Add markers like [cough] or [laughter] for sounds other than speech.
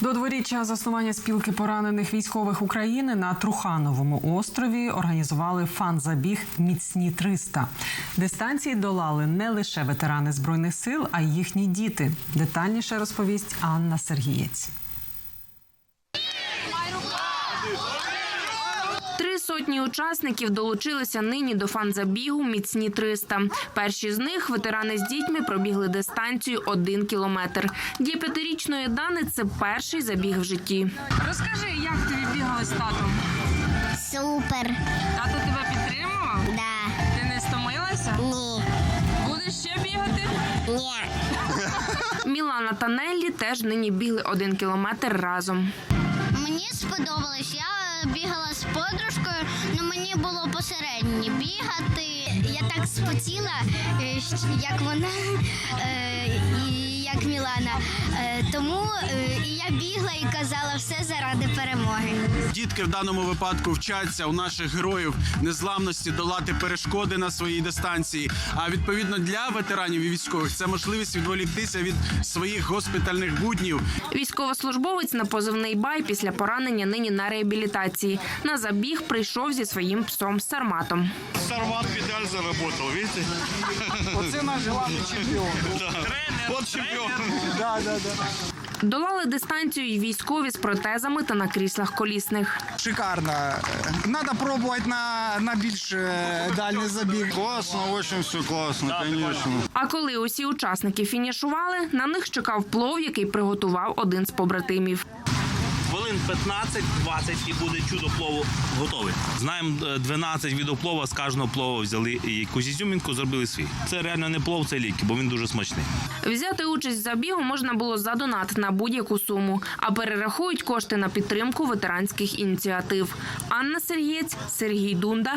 До дворіччя заснування спілки поранених військових України на Трухановому острові організували фан-забіг Міцні 300 Дистанції долали не лише ветерани збройних сил, а й їхні діти. Детальніше розповість Анна Сергієць. Сотні учасників долучилися нині до фан-забігу «Міцні 300». Перші з них, ветерани з дітьми, пробігли дистанцію один кілометр. Для п'ятирічної Дани це перший забіг в житті. Розкажи, як тобі бігали з татом? Супер. Тато тебе підтримував? Да. Ти не стомилася? Ні. Будеш ще бігати? Ні. Мілана та Неллі теж нині бігли один кілометр разом. Мені сподобалось. Посередні бігати. Я так спотіла, е, як вона е, і як Мілана. Е, Тому е, і я бігла і казала все заради перемоги. Дітки в даному випадку вчаться у наших героїв незламності долати перешкоди на своїй дистанції. А відповідно для ветеранів і військових це можливість відволіктися від своїх госпітальних буднів. Військовослужбовець на позивний бай після поранення нині на реабілітації. На забіг прийшов зі своїм псом Сарматом. Сармат педаль заработал, видите? Оце наш главний чемпіон. [laughs] Долали дистанцію й військові з протезами та на кріслах колісних. Шикарно. Треба пробувати на, на більш е, забіг. Класно, дуже все класно, звісно. А коли усі учасники фінішували, на них чекав плов, який приготував один з побратимів. Хвилин 15-20 і буде чудо плову готовий. Знаємо е, 12 від плова, з кожного плова взяли якусь ізюмінку, зробили свій. Це реально не плов, це ліки, бо він дуже смачний. Взяти участь в забігу можна було за донат на будь-яку суму, а перерахують кошти на підтримку ветеранських ініціатив. Анна Сергієць, Сергій Дунда,